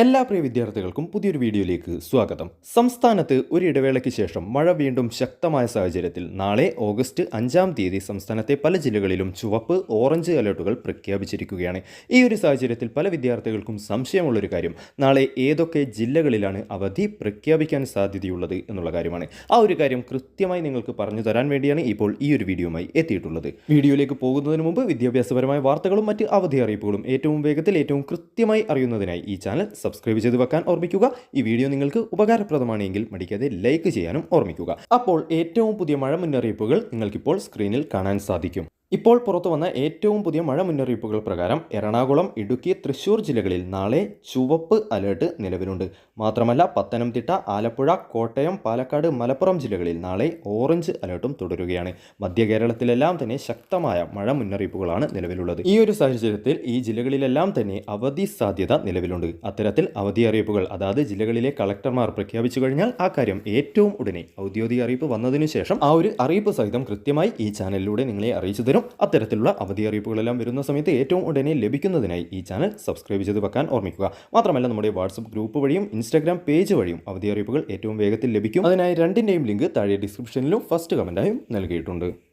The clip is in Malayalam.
എല്ലാ പ്രിയ വിദ്യാർത്ഥികൾക്കും പുതിയൊരു വീഡിയോയിലേക്ക് സ്വാഗതം. സംസ്ഥാനത്ത് ഒരു ഇടവേളയ്ക്ക് ശേഷം മഴ വീണ്ടും ശക്തമായ സാഹചര്യത്തിൽ നാളെ ഓഗസ്റ്റ് അഞ്ചാം തീയതി സംസ്ഥാനത്തെ പല ജില്ലകളിലും ചുവപ്പ് ഓറഞ്ച് അലേർട്ടുകൾ പ്രഖ്യാപിച്ചിരിക്കുകയാണ്. ഈ ഒരു സാഹചര്യത്തിൽ പല വിദ്യാർത്ഥികൾക്കും സംശയമുള്ളൊരു കാര്യം നാളെ ഏതൊക്കെ ജില്ലകളിലാണ് അവധി പ്രഖ്യാപിക്കാൻ സാധ്യതയുള്ളത് എന്നുള്ള കാര്യമാണ്. ആ ഒരു കാര്യം കൃത്യമായി നിങ്ങൾക്ക് പറഞ്ഞു തരാൻ വേണ്ടിയാണ് ഇപ്പോൾ ഈ ഒരു വീഡിയോയുമായി എത്തിയിട്ടുള്ളത്. വീഡിയോയിലേക്ക് പോകുന്നതിന് മുമ്പ് വിദ്യാഭ്യാസപരമായ വാർത്തകളും മറ്റ് അവധി അറിയിപ്പുകളും ഏറ്റവും വേഗത്തിൽ ഏറ്റവും കൃത്യമായി അറിയുന്നതിനായി ഈ ചാനൽ സബ്സ്ക്രൈബ് ചെയ്ത് വെക്കാൻ ഓർമ്മിക്കുക. ഈ വീഡിയോ നിങ്ങൾക്ക് ഉപകാരപ്രദമാണെങ്കിൽ മടിക്കാതെ ലൈക്ക് ചെയ്യാനും ഓർമ്മിക്കുക. അപ്പോൾ ഏറ്റവും പുതിയ മഴ മുന്നറിയിപ്പുകൾ നിങ്ങൾക്കിപ്പോൾ സ്ക്രീനിൽ കാണാൻ സാധിക്കും. ഇപ്പോൾ പുറത്തു വന്ന ഏറ്റവും പുതിയ മഴ മുന്നറിയിപ്പുകൾ പ്രകാരം എറണാകുളം ഇടുക്കി തൃശൂർ ജില്ലകളിൽ നാളെ ചുവപ്പ് അലേർട്ട് നിലവിലുണ്ട്. മാത്രമല്ല പത്തനംതിട്ട ആലപ്പുഴ കോട്ടയം പാലക്കാട് മലപ്പുറം ജില്ലകളിൽ നാളെ ഓറഞ്ച് അലേർട്ടും തുടരുകയാണ്. മധ്യ കേരളത്തിലെല്ലാം തന്നെ ശക്തമായ മഴ മുന്നറിയിപ്പുകളാണ് നിലവിലുള്ളത്. ഈ ഒരു സാഹചര്യത്തിൽ ഈ ജില്ലകളിലെല്ലാം തന്നെ അവധി സാധ്യത നിലവിലുണ്ട്. അത്തരത്തിൽ അവധി അറിയിപ്പുകൾ അതായത് ജില്ലകളിലെ കളക്ടർമാർ പ്രഖ്യാപിച്ചു കഴിഞ്ഞാൽ ആ കാര്യം ഏറ്റവും ഉടനെ ഔദ്യോഗിക അറിയിപ്പ് വന്നതിനു ശേഷം ആ ഒരു അറിയിപ്പ് സഹിതം കൃത്യമായി ഈ ചാനലിലൂടെ നിങ്ങളെ അറിയിച്ചു അത്തരത്തിലുള്ള അവധി അറിയിപ്പുകളെല്ലാം വരുന്ന സമയത്ത് ഏറ്റവും ഉടനെ ലഭിക്കുന്നതിനായി ഈ ചാനൽ സബ്സ്ക്രൈബ് ചെയ്ത് വെക്കാൻ ഓർമ്മിക്കുക. മാത്രമല്ല നമ്മുടെ വാട്സപ്പ് ഗ്രൂപ്പ് വഴിയും ഇൻസ്റ്റാഗ്രാം പേജ് വഴിയും അവധി അറിയിപ്പുകൾ ഏറ്റവും വേഗത്തിൽ ലഭിക്കും. അതിനായി രണ്ടിന്റെയും ലിങ്ക് താഴെ ഡിസ്ക്രിപ്ഷനിലും ഫസ്റ്റ് കമന്റായും നൽകിയിട്ടുണ്ട്.